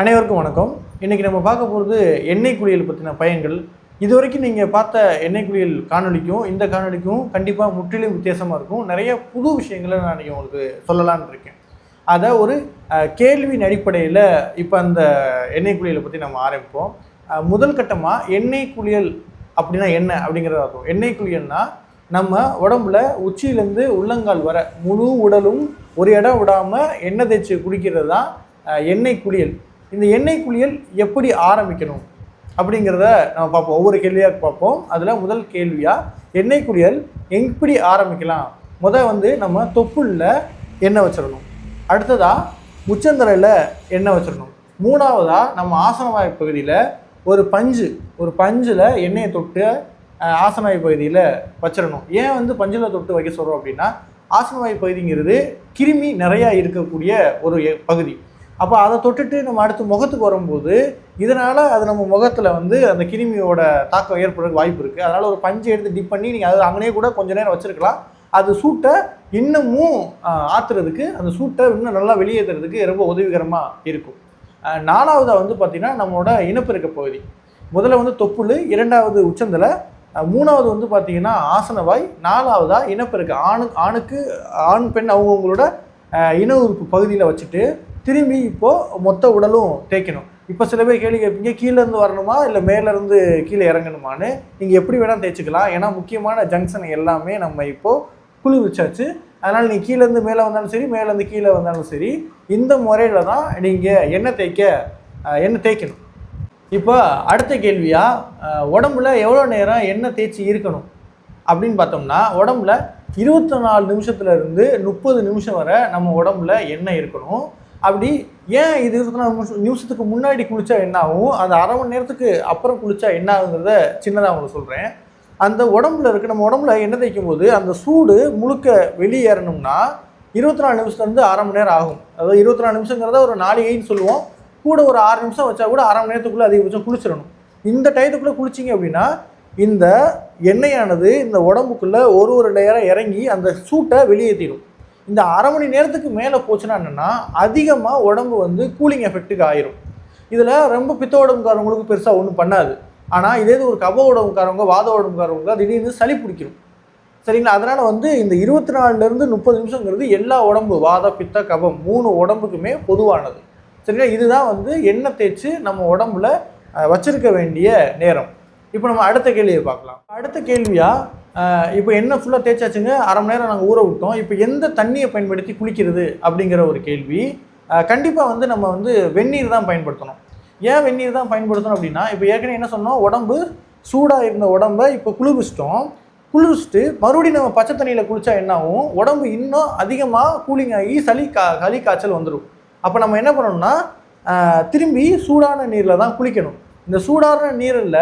அனைவருக்கும் வணக்கம். இன்றைக்கி நம்ம பார்க்க போகிறது எண்ணெய் குளியல் பற்றின பயன்கள். இது வரைக்கும் நீங்கள் பார்த்த எண்ணெய் குளியல் காணொலிக்கும் இந்த காணொலிக்கும் கண்டிப்பாக முற்றிலும் வித்தியாசமாக இருக்கும். நிறைய புது விஷயங்களை நான் இன்றைக்கி உங்களுக்கு சொல்லலான் இருக்கேன். அதை ஒரு கேள்வியின் அடிப்படையில் இப்போ அந்த எண்ணெய் குளியலை பற்றி நம்ம ஆரம்பிப்போம். முதல் கட்டமாக எண்ணெய் குளியல் அப்படின்னா என்ன அப்படிங்கிறத இருக்கும் எண்ணெய் குளியல்னா நம்ம உடம்புல உச்சியிலேருந்து உள்ளங்கால் வர முழு உடலும் ஒரு இடம் விடாமல் எண்ணெய் தேய்ச்சி குடிக்கிறது தான் எண்ணெய் குளியல். இந்த எண்ணெய் குளியல் எப்படி ஆரம்பிக்கணும் அப்படிங்கிறத நம்ம பார்ப்போம். ஒவ்வொரு கேள்வியாக பார்ப்போம். அதில் முதல் கேள்வியாக எண்ணெய் குளியல் எப்படி ஆரம்பிக்கலாம்? முதல் வந்து நம்ம தொப்புளில் எண்ணெய் வச்சிடணும். அடுத்ததாக உச்சந்தலையில் எண்ணெய் வச்சிடணும். மூணாவதாக நம்ம ஆசனவாய் பகுதியில் ஒரு பஞ்சு ஒரு பஞ்சில் எண்ணெயை தொட்டு ஆசனவாய் பகுதியில் வச்சிடணும். ஏன் வந்து பஞ்சில் தொட்டு வைக்க சொல்கிறோம் அப்படின்னா ஆசனவாய் பகுதிங்கிறது கிருமி நிறையா இருக்கக்கூடிய ஒரு எ- பகுதி. அப்போ அதை தொட்டுட்டு நம்ம அடுத்து முகத்துக்கு வரும்போது இதனால் அது நம்ம முகத்தில் வந்து அந்த கிருமியோட தாக்கம் ஏற்படுறதுக்கு வாய்ப்பு இருக்குது அதனால் ஒரு பஞ்சு எடுத்து டிப் பண்ணி நீங்கள் அது அங்கனே கூட கொஞ்ச நேரம் வச்சுருக்கலாம். அது சூட்டை இன்னமும் ஆத்துறதுக்கு அந்த சூட்டை இன்னும் நல்லா வெளியேற்றுறதுக்கு ரொம்ப உதவிகரமாக இருக்கும். நாலாவதாக வந்து பார்த்திங்கன்னா நம்மளோட இனப்பெருக்க பகுதி. முதல்ல வந்து தொப்புள் இரண்டாவது உச்சந்தலை மூணாவது வந்து பார்த்திங்கன்னா ஆசனவாய் நாலாவதாக இனப்பெருக்க ஆணு ஆணுக்கு ஆண் பெண் அவங்கவுங்களோட இன உறுப்பு பகுதியில் வச்சுட்டு திரும்பி இப்போது மொத்த உடலும் தேய்க்கணும். இப்போ சில பேர் கேள்வி கேட்பீங்க கீழேருந்து வரணுமா? இல்லை மேலேருந்து கீழே இறங்கணுமான்னு? நீங்கள் எப்படி வேணால் தேய்ச்சிக்கலாம். ஏன்னா முக்கியமான ஜங்ஷன் எல்லாமே நம்ம இப்போது குழு அதனால் நீ கீழேருந்து மேலே வந்தாலும் சரி மேலேருந்து கீழே வந்தாலும் சரி இந்த முறையில் தான் நீங்கள் எண்ணெய் தேய்க்க எண்ணெய் தேய்க்கணும்? இப்போ அடுத்த கேள்வியாக உடம்புல எவ்வளோ நேரம் எண்ணெய் தேய்ச்சி இருக்கணும்? அப்படின்னு பார்த்தோம்னா உடம்புல இருபத்தி நாலு நிமிஷத்துலேருந்து முப்பது நிமிஷம் வரை நம்ம உடம்புல எண்ணெய் இருக்கணும். அப்படி ஏன் இது இருபத்தி நாலு நிமிஷத்துக்கு முன்னாடி குளிச்சா என்ன ஆகும் அந்த அரை மணி நேரத்துக்கு அப்புறம் குளிச்சா என்ன ஆகுங்கிறத சின்னதாக உங்களுக்கு சொல்கிறேன் அந்த உடம்புல இருக்க நம்ம உடம்புல எண்ணெய் தேய்க்கும் போது அந்த சூடு முழுக்க வெளியேறணும்னா இருபத்தி நாலு நிமிஷத்துலேருந்து அரை மணி நேரம் ஆகும். அதாவது இருபத்தி நாலு நிமிஷங்கிறத ஒரு நாளைக்குன்னு சொல்லுவோம். கூட ஒரு ஆறு நிமிஷம் வச்சா கூட அரை மணி நேரத்துக்குள்ளே அதிகபட்சம் குளிச்சிடணும். இந்த டயத்துக்குள்ளே குளிச்சிங்க அப்படின்னா இந்த எண்ணெயானது இந்த உடம்புக்குள்ளே ஒரு ஒரு லேயராக இறங்கி அந்த சூட்டை வெளியேற்றிடும் இந்த அரை மணி நேரத்துக்கு மேலே போச்சுன்னா என்னென்னா அதிகமாக உடம்பு வந்து கூலிங் எஃபெக்ட்டுக்கு ஆயிரும். இதில் ரொம்ப பித்த உடம்புக்காரவங்களுக்கு பெருசாக ஒன்றும் பண்ணாது. ஆனால் இதே இது ஒரு கப உடம்புக்காரவங்க வாத உடம்புக்காரவங்க திடீர்னு சளி பிடிக்கும் சரிங்களா? அதனால் வந்து இந்த இருபத்தி நாலுலேருந்து முப்பது நிமிஷங்கிறது எல்லா உடம்பு வாத பித்த கபம் மூணு உடம்புக்குமே பொதுவானது. சரிங்களா? இதுதான் வந்து எண்ணெய் தேய்ச்சி நம்ம உடம்புல வச்சுருக்க வச்சிருக்க வேண்டிய நேரம். இப்போ நம்ம அடுத்த கேள்வியை பார்க்கலாம். அடுத்த கேள்வியாக இப்போ என்ன ஃபுல்லாக தேய்ச்சாச்சுங்க? அரை மணி நேரம் நாங்கள் ஊற விட்டோம். இப்போ எந்த தண்ணியை பயன்படுத்தி குளிக்கிறது அப்படிங்கிற ஒரு கேள்வி. கண்டிப்பாக வந்து நம்ம வந்து வெந்நீர் தான் பயன்படுத்தணும். ஏன் வெந்நீர் தான் பயன்படுத்தணும் அப்படின்னா இப்போ ஏற்கனவே என்ன சொன்னோம்? உடம்பு சூடாக இருந்த உடம்பை இப்போ குளிர்விச்சிட்டோம். குளிர்ச்சிட்டு மறுபடியும் நம்ம பச்சை தண்ணியில் குளித்தா என்ன ஆகும்? உடம்பு இன்னும் அதிகமாக கூலிங் ஆகி சளி கா சளி காய்ச்சல் வந்துடும் அப்போ நம்ம என்ன பண்ணணும்னா திரும்பி சூடான நீரில் தான் குளிக்கணும். இந்த சூடான நீரில்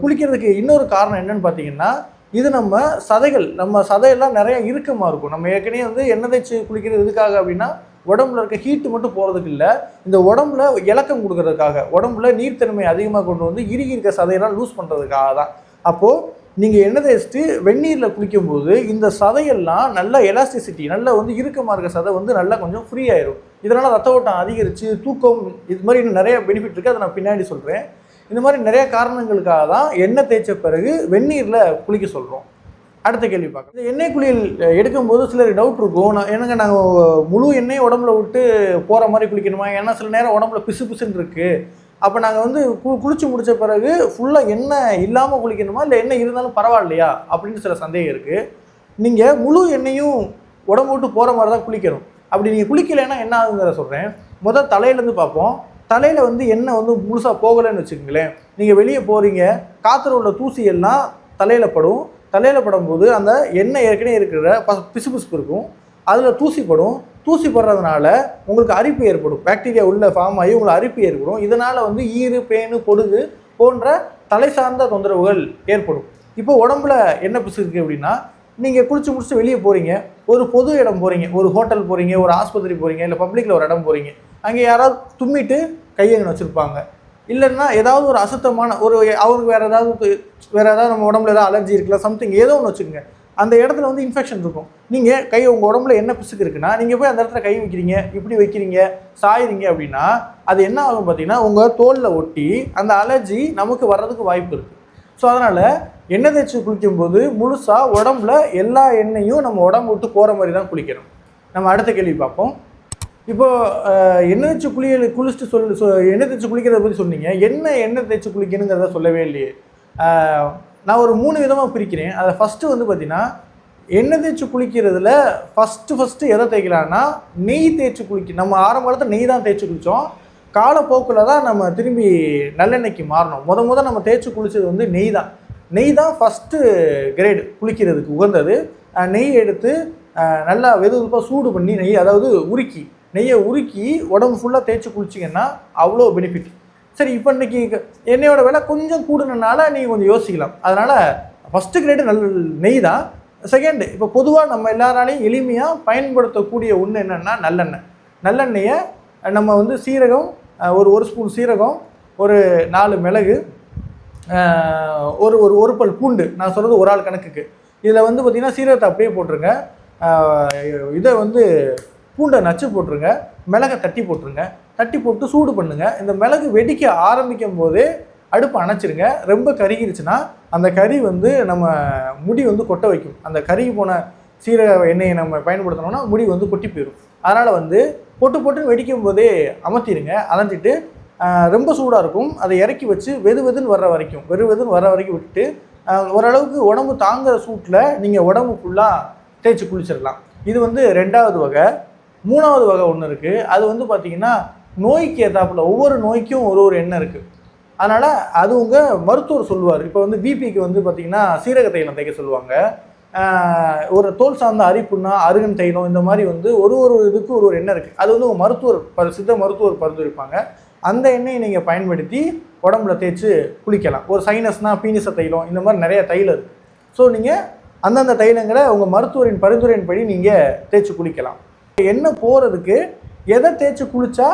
குளிக்கிறதுக்கு இன்னொரு காரணம் என்னென்னு பார்த்தீங்கன்னா இது நம்ம சதைகள் நம்ம சதையெல்லாம் நிறைய இறுக்கமாக இருக்கும். நம்ம ஏற்கனவே வந்து எண்ணெய் தேய்ச்சி குளிக்கிறது எதுக்காக அப்படின்னா உடம்புல இருக்க ஹீட்டு மட்டும் போகிறதுக்கு இல்லை. இந்த உடம்புல இலக்கம் கொடுக்கறதுக்காக உடம்புல நீர்த்தன்மை அதிகமாக கொண்டு வந்து இறுகி இருக்க சதையெல்லாம் லூஸ் பண்ணுறதுக்காக தான். அப்போது நீங்கள் எண்ணெய் தேய்ச்சிட்டு வெந்நீரில் குளிக்கும்போது இந்த சதையெல்லாம் நல்ல எலாஸ்டிசிட்டி நல்ல வந்து இறுக்கமாக இருக்க சதை வந்து நல்லா கொஞ்சம் ஃப்ரீ ஆயிரும். இதனால் ரத்த ஓட்டம் அதிகரித்து தூக்கம் இது மாதிரி இன்னும் நிறைய பெனிஃபிட் இருக்குது அதை நான் பின்னாடி சொல்கிறேன் இந்த மாதிரி நிறைய காரணங்களுக்காக தான் எண்ணெய் தேய்ச்ச பிறகு வெந்நீரில் குளிக்க சொல்கிறோம் அடுத்த கேள்வி பார்க்கலாம். இந்த எண்ணெய் குளியல் எடுக்கும்போது சிலர் டவுட் இருக்கும். நான் என்னங்க நாங்கள் முழு எண்ணெய் உடம்புல விட்டு போகிற மாதிரி குளிக்கணுமா? ஏன்னா சில நேரம் உடம்புல பிசு பிசுன்னு இருக்குது அப்போ நாங்கள் வந்து கு குளிச்சு முடித்த பிறகு ஃபுல்லாக எண்ணெய் இல்லாமல் குளிக்கணுமா? இல்லை எண்ணெய் இருந்தாலும் பரவாயில்லையா? அப்படின்னு சில சந்தேகம் இருக்குது நீங்கள் முழு எண்ணெயும் உடம்பு விட்டு போகிற மாதிரி தான் குளிக்கணும். அப்படி நீங்கள் குளிக்கலைன்னா என்ன ஆகுங்கிறத சொல்கிறேன் முதல் தலையிலேருந்து பார்ப்போம். தலையில் வந்து எண்ணெய் வந்து முழுசாக போகலைன்னு வச்சுக்கோங்களேன். நீங்கள் வெளியே போகிறீங்க காற்றுல உள்ள தூசி எல்லாம் தலையில் படும். தலையில் படும்போது அந்த எண்ணெய் ஏற்கனவே இருக்கிற பிசு பிசுப்பு இருக்கும். அதில் தூசி படும். தூசி படுறதுனால உங்களுக்கு அரிப்பு ஏற்படும். பாக்டீரியா உள்ள ஃபார்ம் ஆகி உங்களுக்கு அரிப்பு ஏற்படும். இதனால் வந்து ஈறு பேனு பொடுகு போன்ற தலை சார்ந்த தொந்தரவுகள் ஏற்படும். இப்போ உடம்புல என்ன பிசு இருக்குது அப்படின்னா நீங்கள் குளிச்சு முடிச்சுட்டு வெளியே போகிறீங்க ஒரு பொது இடம் போகிறீங்க ஒரு ஹோட்டல் போகிறீங்க ஒரு ஆஸ்பத்திரி போகிறீங்க இல்லை பப்ளிக்கில் ஒரு இடம் போகிறீங்க அங்கே யாராவது தும்மிட்டு கையங்கன்னு வச்சுருப்பாங்க. இல்லைன்னா ஏதாவது ஒரு அசுத்தமான ஒரு அவருக்கு வேறு ஏதாவது வேறு ஏதாவது நம்ம உடம்புல ஏதாவது அலர்ஜி இருக்குல்ல சம்திங் ஏதோ ஒன்று வச்சுக்கோங்க. அந்த இடத்துல வந்து இன்ஃபெக்ஷன் இருக்கும். நீங்கள் கை உங்கள் உடம்புல என்ன பிசுக்கு இருக்குன்னா நீங்கள் போய் அந்த இடத்துல கை வைக்கிறீங்க இப்படி வைக்கிறீங்க சாயிறீங்க அப்படின்னா அது என்ன ஆகும் பார்த்தீங்கன்னா உங்கள் தோலில் ஒட்டி அந்த அலர்ஜி நமக்கு வர்றதுக்கு வாய்ப்பு இருக்குது ஸோ அதனால் எண்ணெய் தேய்ச்சி குளிக்கும்போது முழுசாக உடம்புல எல்லா எண்ணெயும் நம்ம உடம்பு விட்டு போகிற மாதிரி தான் குளிக்கணும். நம்ம அடுத்த கேள்வி பார்ப்போம். இப்போது எண்ணெய் தேய்ச்சி குளியல் குளிச்சுட்டு சொல் சொ எண்ணெய் தேய்ச்சி குளிக்கிறத பற்றி சொன்னீங்க. என்ன எண்ணெய் தேய்ச்சி குளிக்கணுங்கிறத சொல்லவே இல்லையே. நான் ஒரு மூணு விதமாக பிரிக்கிறேன். அதை ஃபஸ்ட்டு வந்து பார்த்தீங்கன்னா எண்ணெய் தேய்ச்சி குளிக்கிறதுல ஃபஸ்ட்டு ஃபஸ்ட்டு எதை தேய்க்கலாம்னா நெய் தேய்ச்சி குளிக்க நம்ம ஆரம்ப காலத்தில் நெய் தான் தேய்ச்சி குளித்தோம் காலப்போக்கில் தான் நம்ம திரும்பி நல்லெண்ணெய்க்கு மாறணும். முத முத நம்ம தேய்ச்சி குளிச்சது வந்து நெய் தான். நெய் தான் ஃபஸ்ட்டு கிரேடு குளிக்கிறதுக்கு உகந்தது. நெய் எடுத்து நல்லா வெது வெதுப்பாக சூடு பண்ணி நெய் அதாவது உருக்கி நெய்யை உருக்கி உடம்பு ஃபுல்லாக தேய்ச்சி குளிச்சிங்கன்னா அவ்வளோ பெனிஃபிட் சரி இப்போ இன்றைக்கி எண்ணெயோட விலை கொஞ்சம் கூடுனனால நீங்கள் கொஞ்சம் யோசிக்கலாம். அதனால் ஃபஸ்ட்டு கிரேடு நல்ல நெய் தான். செகண்டு இப்போ பொதுவாக நம்ம எல்லாராலையும் எளிமையாக பயன்படுத்தக்கூடிய ஒன்று என்னென்னா நல்லெண்ணெய். நல்லெண்ணெயை நம்ம வந்து சீரகம் ஒரு ஒரு ஸ்பூன் சீரகம் ஒரு நாலு மிளகு ஒரு ஒரு ஒரு பல் பூண்டு நான் சொல்கிறது ஒரு ஆள் கணக்குக்கு. இதில் வந்து பார்த்திங்கன்னா சீரகத்தை அப்படியே போட்டுருங்க. இதை வந்து பூண்டை நச்சு போட்டுருங்க மிளகை தட்டி போட்டுருங்க. தட்டி போட்டு சூடு பண்ணுங்கள் இந்த மிளகு வெடிக்க ஆரம்பிக்கும் போதே அடுப்பை அணைச்சிருங்க. ரொம்ப கருகிருச்சுன்னா அந்த கறி வந்து நம்ம முடி வந்து கொட்ட வைக்கும். அந்த கருகி போன சீரக எண்ணெயை நம்ம பயன்படுத்தினோம்னா முடி வந்து கொட்டி போயிடும் அதனால் வந்து பொட்டு பொட்டுன்னு வெடிக்கும் போதே அமர்த்திடுங்க அலைஞ்சிட்டு ரொம்ப சூடாக இருக்கும். அதை இறக்கி வச்சு வெது வெதுன்னு வர்ற வரைக்கும் வெறு வெதுன்னு வர்ற வரைக்கும் விட்டுட்டு ஓரளவுக்கு உடம்பு தாங்குகிற சூட்டில் நீங்கள் உடம்பு ஃபுல்லாக தேய்ச்சி குளிச்சிடலாம் இது வந்து ரெண்டாவது வகை. மூணாவது வகை ஒன்று இருக்குது அது வந்து பார்த்திங்கன்னா நோய்க்கு ஏற்றாப்புல ஒவ்வொரு நோய்க்கும் ஒரு ஒரு எண்ணெய் இருக்குது அதனால் அது உங்கள் மருத்துவர் சொல்லுவார். இப்போ வந்து பிபிக்கு வந்து பார்த்திங்கன்னா சீரக தைலம் தைக்க சொல்லுவாங்க. ஒரு தோல் சார்ந்த அரிப்புன்னா அருகன் தைலம் இந்த மாதிரி வந்து ஒரு ஒரு இதுக்கு ஒரு ஒரு எண்ணெய் இருக்குது அது வந்து உங்கள் மருத்துவர் ப- சித்த மருத்துவர் பரிந்துரைப்பாங்க. அந்த எண்ணெயை நீங்கள் பயன்படுத்தி உடம்புல தேய்ச்சி குளிக்கலாம். ஒரு சைனஸ்னால் பீனிச தைலம் இந்த மாதிரி நிறைய தைலம் இருக்குது ஸோ நீங்கள் அந்தந்த தைலங்களை உங்கள் மருத்துவரின் பரிந்துரையின்படி நீங்கள் தேய்ச்சி குளிக்கலாம். எண்ணெய் போகிறதுக்கு எதை தேய்ச்சி குளிச்சா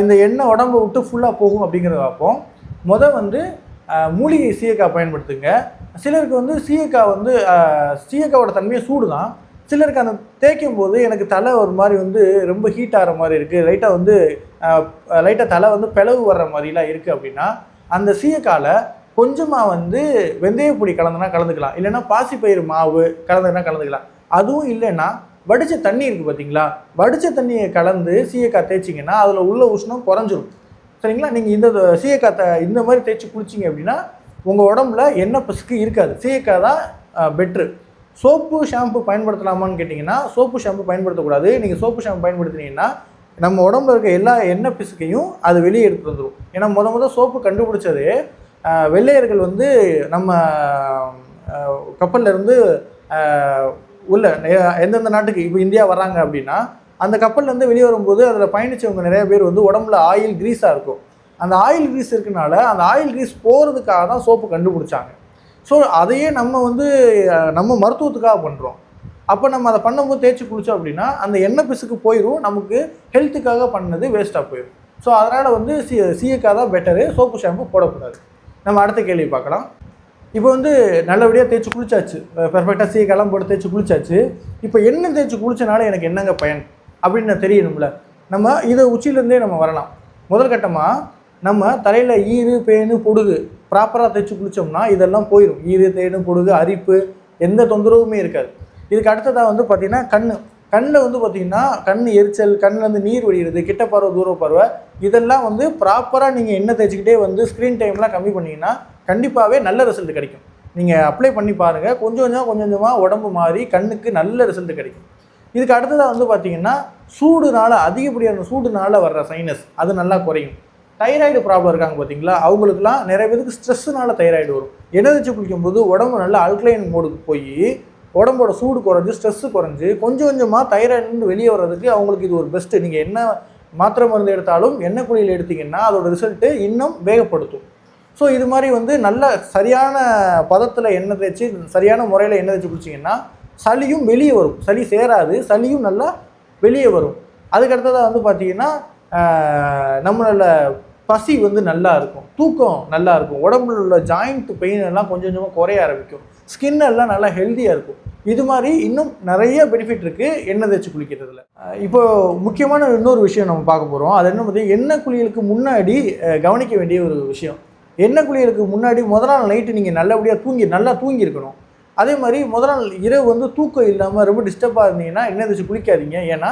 இந்த எண்ணெய் உடம்பை விட்டு ஃபுல்லாக போகும் அப்படிங்கிறத பார்ப்போம். மொதல் வந்து மூலிகை சீயக்காய் பயன்படுத்துங்க. சிலருக்கு வந்து சீயக்காய் வந்து ஆஹ் சீயக்காவோட தன்மையை சூடு தான் சிலருக்கு அந்த தேய்க்கும் போது எனக்கு தலை ஒரு மாதிரி வந்து ரொம்ப ஹீட் ஆகிற மாதிரி இருக்குது லைட்டாக வந்து லைட்டாக தலை வந்து பிளவு வர்ற மாதிரிலாம் இருக்குது அப்படின்னா அந்த சீயக்காயில் கொஞ்சமாக வந்து வெந்தயப்பொடி கலந்துனா கலந்துக்கலாம். இல்லைன்னா பாசிப்பயிறு மாவு கலந்துனா கலந்துக்கலாம். அதுவும் இல்லைன்னா வடித்த தண்ணி இருக்குது பார்த்தீங்களா வடித்த தண்ணியை கலந்து சீயக்காய் தேய்ச்சிங்கன்னா அதில் உள்ள உஷ்ணம் குறைஞ்சிரும். சரிங்களா? நீங்கள் இந்த சீயக்காய் த- இந்த மாதிரி தேய்ச்சி குளிச்சிங்க அப்படின்னா உங்கள் உடம்புல எண்ணெய் பசுக்கு இருக்காது. சீயக்காய் தான் பெட்ரு சோப்பு ஷாம்பு பயன்படுத்தலாமான்னு கேட்டிங்கன்னா சோப்பு ஷாம்பு பயன்படுத்தக்கூடாது. நீங்கள் சோப்பு ஷாம்பு பயன்படுத்தினீங்கன்னா நம்ம உடம்புல இருக்க எல்லா எண்ணெய் பிசுக்கையும் அது வெளியே எடுத்து வந்துடும் ஏன்னா முத முத சோப்பு கண்டுபிடிச்சது வெள்ளையர்கள் வந்து நம்ம கப்பல்லேருந்து இருந்து உள்ள எந்தெந்த நாட்டுக்கு இப்போ இந்தியா வராங்க அப்படின்னா அந்த கப்பல்லேருந்து வெளியே வரும்போது அதில் பயணிச்சவங்க நிறைய பேர் வந்து உடம்புல ஆயில் க்ரீஸாக இருக்கும். அந்த ஆயில் க்ரீஸ் இருக்கனால அந்த ஆயில் க்ரீஸ் போகிறதுக்காக தான் சோப்பு கண்டுபிடிச்சாங்க. ஸோ அதையே நம்ம வந்து நம்ம மருத்துவத்துக்காக பண்ணுறோம் அப்போ நம்ம அதை பண்ணும்போது தேய்ச்சி குளித்தோம் அப்படின்னா அந்த எண்ணெய் பிசுக்கு போயிடும் நமக்கு ஹெல்த்துக்காக பண்ணது வேஸ்ட்டாக போயிடும் ஸோ அதனால் வந்து சி சீயக்காக தான் பெட்டரு சோப்பு ஷாம்பு போடக்கூடாது. நம்ம அடுத்த கேள்வி பார்க்கலாம். இப்போ வந்து நல்லபடியாக தேய்ச்சி குளிச்சாச்சு. பெர்ஃபெக்டாக சீக்கிரம் போட்டு தேய்ச்சி குளிச்சாச்சு. இப்போ எண்ணெய் தேய்ச்சி குளிச்சனால எனக்கு என்னங்க பயன்? அப்படின்னு நான் தெரியணும்ல. நம்ம இதை உச்சியிலேருந்தே நம்ம வரலாம். முதல் கட்டமாக நம்ம தலையில் ஈறு பேனு பொடுகு ப்ராப்பராக தேய்ச்சி குளித்தோம்னா இதெல்லாம் போயிடும் ஈறு தேனு பொடுகு அரிப்பு எந்த தொந்தரவுமே இருக்காது. இதுக்கு அடுத்ததாக வந்து பார்த்திங்கன்னா கண் கண்ணில் வந்து பார்த்திங்கன்னா கண் எரிச்சல் கண்ணிலேருந்து நீர் வடிகிறது கிட்ட பார்வை தூர பார்வை இதெல்லாம் வந்து ப்ராப்பராக நீங்கள் எண்ணெய் தேய்ச்சிக்கிட்டே வந்து ஸ்க்ரீன் டைம்லாம் கம்மி பண்ணிங்கன்னா கண்டிப்பாகவே நல்ல ரிசல்ட் கிடைக்கும். நீங்கள் அப்ளை பண்ணி பாருங்கள் கொஞ்சம் கொஞ்சம் கொஞ்சம் கொஞ்சமாக உடம்பு மாறி கண்ணுக்கு நல்ல ரிசல்ட் கிடைக்கும். இதுக்கு அடுத்ததாக வந்து பார்த்தீங்கன்னா சூடுனால அதிகப்படியான சூடுனால வர்ற சைனஸ் அது நல்லா குறையும். தைராய்டு ப்ராப்ளம் இருக்காங்க பார்த்தீங்களா அவங்களுக்குலாம் நிறைய பேருக்கு ஸ்ட்ரெஸ்ஸுனால தைராய்டு வரும். எனர்ஜி குளிக்கும்போது உடம்பு நல்லா அல்கலைன் மோடுக்கு போய் உடம்போட சூடு குறைஞ்சி ஸ்ட்ரெஸ்ஸு குறைஞ்சி கொஞ்சம் கொஞ்சமாக தைராய்டுன்னு வெளியே வர்றதுக்கு அவங்களுக்கு இது ஒரு பெஸ்ட்டு நீங்கள் என்ன மாத்திரை மருந்து எடுத்தாலும் எண்ணெய் குழியில் எடுத்தீங்கன்னா அதோட ரிசல்ட்டு இன்னும் வேகப்படுத்தும். ஸோ இது மாதிரி வந்து நல்ல சரியான பதத்தில் எண்ணெய் தேய்ச்சி சரியான முறையில் எண்ணெய் தேய்ச்சி குளிச்சிங்கன்னா சளியும் வெளியே வரும். சளி சேராது சளியும் நல்லா வெளியே வரும். அதுக்கு அடுத்ததாக வந்து பார்த்தீங்கன்னா நம்மளோட பசி வந்து நல்லா இருக்கும். தூக்கம் நல்லா இருக்கும். உடம்புல உள்ள ஜாயிண்ட் பெயின் எல்லாம் கொஞ்சம் கொஞ்சமாக குறைய ஆரம்பிக்கும். ஸ்கின் எல்லாம் நல்லா ஹெல்த்தியாக இருக்கும். இது மாதிரி இன்னும் நிறைய பெனிஃபிட் இருக்குது எண்ணெய் தேய்ச்சி குளிக்கிறதுல. இப்போது இப்போ முக்கியமான இன்னொரு விஷயம் நம்ம பார்க்க போகிறோம் அது என்ன பார்த்தீங்கன்னா எண்ணெய் குளியலுக்கு முன்னாடி கவனிக்க வேண்டிய ஒரு விஷயம். எண்ணெய் குளியலுக்கு முன்னாடி முதல் நாள் நைட்டு நீங்கள் நல்லபடியாக தூங்கி நல்லா தூங்கியிருக்கணும். அதே மாதிரி முதல் நாள் இரவு வந்து தூக்கம் இல்லாமல் ரொம்ப டிஸ்டர்பாக இருந்தீங்கன்னா எண்ணெய் தேய்ச்சி குளிக்காதீங்க. ஏன்னா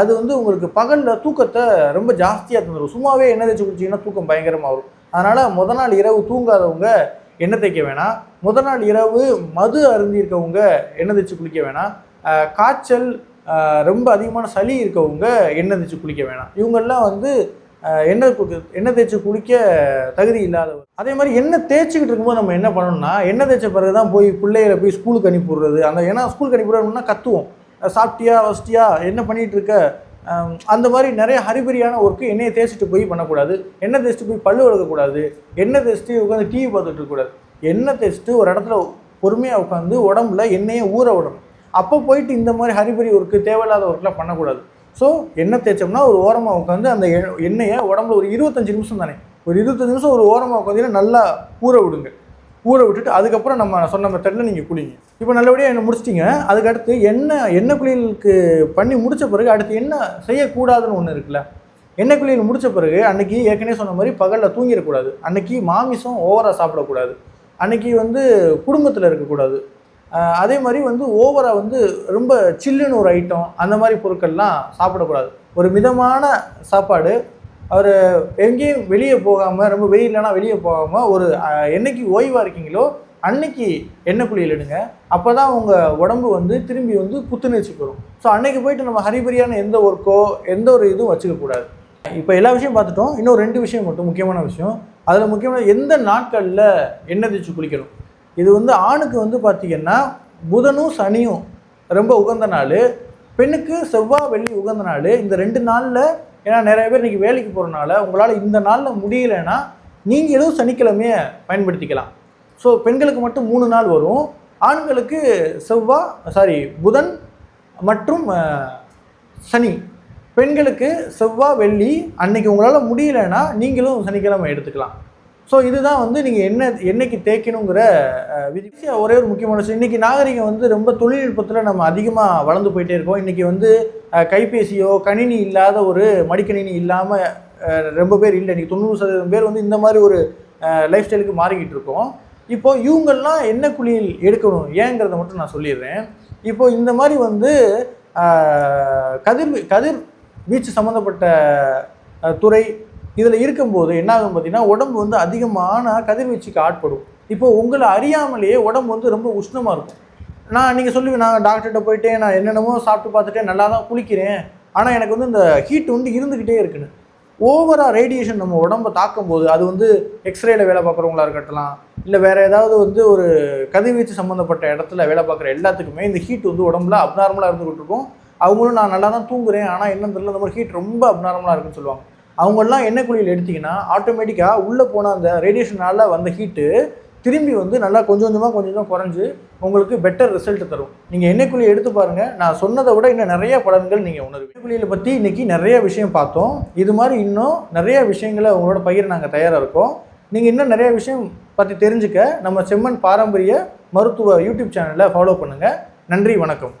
அது வந்து உங்களுக்கு பகலில் தூக்கத்தை ரொம்ப ஜாஸ்தியாக தந்துடும் சும்மாவே எண்ணெய் தேய்ச்சி குளிச்சிங்கன்னா தூக்கம் பயங்கரமாக வரும். அதனால் முத நாள் இரவு தூங்காதவங்க எண்ணெய் தேய்க்க வேணாம். முத நாள் இரவு மது அருந்தியிருக்கவங்க எண்ணெய் தேய்ச்சி குளிக்க வேணாம். காய்ச்சல் ரொம்ப அதிகமான சளி இருக்கவங்க எண்ணெய் தேய்ச்சி குளிக்க வேணாம். இவங்கெல்லாம் வந்து எண்ணெய் கு எண்ணெய் தேய்ச்சி குளிக்க தகுதி இல்லாதவர் அதே மாதிரி எண்ணெய் தேய்ச்சிக்கிட்டு இருக்கும்போது நம்ம என்ன பண்ணணும்னா எண்ணெய் தேய்ச்ச பிறகு தான் போய் பிள்ளைகளை போய் ஸ்கூலுக்கு அனுப்பிடுறது அந்த ஏன்னா ஸ்கூலுக்கு அனுப்பி விடணும்னா கத்துவோம் சாப்பிட்டியா வசதியா என்ன பண்ணிட்டு இருக்க அந்த மாதிரி நிறைய ஹரிபரியான ஒர்க்கு எண்ணெயை தேய்ச்சிட்டு போய் பண்ணக்கூடாது. எண்ணெய் தேய்ச்சிட்டு போய் பல்லு வளர்க்கக்கூடாது. எண்ணெய் தேய்ச்சிட்டு உட்காந்து டிவி பார்த்துட்டு இருக்கக்கூடாது. எண்ணெய் தேய்ச்சிட்டு ஒரு இடத்துல பொறுமையாக உட்காந்து உடம்புல எண்ணெயை ஊற விடணும். அப்போ போயிட்டு இந்த மாதிரி ஹரிபரி ஒர்க்கு தேவையில்லாத ஒர்க்லாம் பண்ணக்கூடாது. ஸோ எண்ணெய் தேய்ச்சோம்னா ஒரு ஓரமாக உட்காந்து அந்த எண்ணெயை உடம்புல ஒரு இருபத்தஞ்சு நிமிஷம் தானே? ஒரு இருபத்தஞ்சு நிமிஷம் ஒரு ஓரமாக உட்காந்தீங்கன்னா நல்லா ஊற விடுங்க. ஊற விட்டுட்டு அதுக்கப்புறம் நம்ம சொன்ன மெத்தடில் நீங்கள் குளிங்க. இப்போ நல்லபடியாக என்ன முடிச்சிட்டிங்க. அதுக்கடுத்து எண்ணெய் எண்ணெய் குளியலுக்கு பண்ணி முடித்த பிறகு அடுத்து என்ன செய்யக்கூடாதுன்னு ஒன்று இருக்குல்ல? எண்ணெய் குளியல் முடித்த பிறகு அன்றைக்கி ஏற்கனவே சொன்ன மாதிரி பகலில் தூங்கிடக்கூடாது. அன்றைக்கி மாமிசம் ஓவராக சாப்பிடக்கூடாது. அன்றைக்கி வந்து குடும்பத்தில் இருக்கக்கூடாது. அதே மாதிரி வந்து ஓவராக வந்து ரொம்ப சில்லுன்னு ஒரு ஐட்டம் அந்த மாதிரி பொருட்கள்லாம் சாப்பிடக்கூடாது. ஒரு மிதமான சாப்பாடு அவர் எங்கேயும் வெளியே போகாமல் ரொம்ப வெயிலனா வெளியே போகாமல் ஒரு ஆஹ், என்னைக்கு ஓய்வாக இருக்கீங்களோ அன்னைக்கு எண்ணெய் குளியல் எடுங்க. அப்போ தான் உங்கள் உடம்பு வந்து திரும்பி வந்து புத்துணர்ச்சி வரும் ஸோ அன்னைக்கு போயிட்டு நம்ம ஹரிபரியான எந்த ஒர்க்கோ எந்த ஒரு இதுவும் வச்சுக்கக்கூடாது இப்போ எல்லா விஷயம் பார்த்துட்டோம். இன்னும் ரெண்டு விஷயம் மட்டும் முக்கியமான விஷயம். அதில் முக்கியமான எந்த நாட்களில் எண்ணெய் தேய்ச்சி குளிக்கணும்? இது வந்து ஆணுக்கு வந்து பார்த்திங்கன்னா புதனும் சனியும் ரொம்ப உகந்த நாள். பெண்ணுக்கு செவ்வாய் வெள்ளி உகந்த நாள். இந்த ரெண்டு நாளில் ஏன்னா நிறைய பேர் இன்றைக்கி வேலைக்கு போகிறனால உங்களால் இந்த நாளில் முடியலைன்னா நீங்களும் சனிக்கிழமையை பயன்படுத்திக்கலாம். ஸோ பெண்களுக்கு மட்டும் மூணு நாள் வரும். ஆண்களுக்கு செவ்வாய் சாரி புதன் மற்றும் சனி. பெண்களுக்கு செவ்வாய் வெள்ளி. அன்னைக்கு உங்களால் முடியலைன்னா நீங்களும் சனிக்கிழமை எடுத்துக்கலாம். ஸோ இதுதான் வந்து நீங்கள் என்ன என்னைக்கு தேய்க்கணுங்கிற விதி. ஒரே ஒரு முக்கியமான விஷயம். இன்றைக்கி நாகரிகம் வந்து ரொம்ப தொழில்நுட்பத்தில் நம்ம அதிகமாக வளர்ந்து போயிட்டே இருக்கோம். இன்றைக்கி வந்து கைபேசியோ கணினி இல்லாத ஒரு மடிக்கணினி இல்லாமல் ரொம்ப பேர் இல்லை. இன்றைக்கி தொண்ணூறு சதவீதம் பேர் வந்து இந்த மாதிரி ஒரு லைஃப் ஸ்டைலுக்கு மாறிக்கிட்டு இருக்கோம். இப்போது இவங்கெல்லாம் என்ன குளியல் எடுக்கணும்? ஏங்கிறத மட்டும் நான் சொல்லிடுறேன். இப்போது இந்த மாதிரி வந்து கதிர் கதிர் வீச்சு சம்மந்தப்பட்ட துறை இதில் இருக்கும்போது என்ன ஆகும் பார்த்தீங்கன்னா உடம்பு வந்து அதிகமான கதிர்வீச்சுக்கு ஆட்படும். இப்போ உங்களை அறியாமலேயே உடம்பு வந்து ரொம்ப உஷ்ணமாக இருக்கும். நான் நீங்கள் சொல்லுவேன் நான் டாக்டர்கிட்ட போயிட்டு நான் என்னென்னமோ சாப்பிட்டு பார்த்துட்டே நல்லா தான் குளிக்கிறேன். ஆனால் எனக்கு வந்து இந்த ஹீட் வந்து இருந்துக்கிட்டே இருக்குன்னு ஓவராக ரேடியேஷன் நம்ம உடம்பை தாக்கும் போது அது வந்து எக்ஸ்ரேல வேலை பார்க்குறவங்களா இருக்கட்டலாம் இல்லை வேறு ஏதாவது வந்து ஒரு கதிர்வீச்சு சம்மந்தப்பட்ட இடத்துல வேலை பார்க்குற எல்லாத்துக்குமே இந்த ஹீட் வந்து உடம்புல அப்நார்மலாக இருந்துகிட்டு இருக்கும். அவங்களும் நான் நல்லா தான் தூங்குறேன் ஆனால் என்னன்னு தெரியல இந்த மாதிரி ஹீட் ரொம்ப அப்நார்மலாக இருக்குன்னு சொல்லுவாங்க. அவங்கெல்லாம் எண்ணெய் குளியல் எடுத்திங்கன்னா ஆட்டோமேட்டிக்காக உள்ளே போன அந்த ரேடியேஷனால் வந்த ஹீட்டு திரும்பி வந்து நல்லா கொஞ்சம் கொஞ்சமாக கொஞ்சம் கொஞ்சம் குறைஞ்சி உங்களுக்கு பெட்டர் ரிசல்ட் தரும். நீங்கள் எண்ணெய் குழி எடுத்து பாருங்கள் நான் சொன்னதை விட இன்னும் நிறைய பலன்கள் நீங்கள் உணர்வு எண்ணெய் பற்றி இன்றைக்கி நிறைய விஷயம் பார்த்தோம். இது மாதிரி இன்னும் நிறைய விஷயங்களை உங்களோட பயிர் நாங்கள் தயாராக இருக்கோம். நீங்கள் இன்னும் நிறைய விஷயம் பற்றி தெரிஞ்சுக்க நம்ம செம்மன் பாரம்பரிய மருத்துவ யூடியூப் சேனலை ஃபாலோ பண்ணுங்கள் நன்றி வணக்கம்.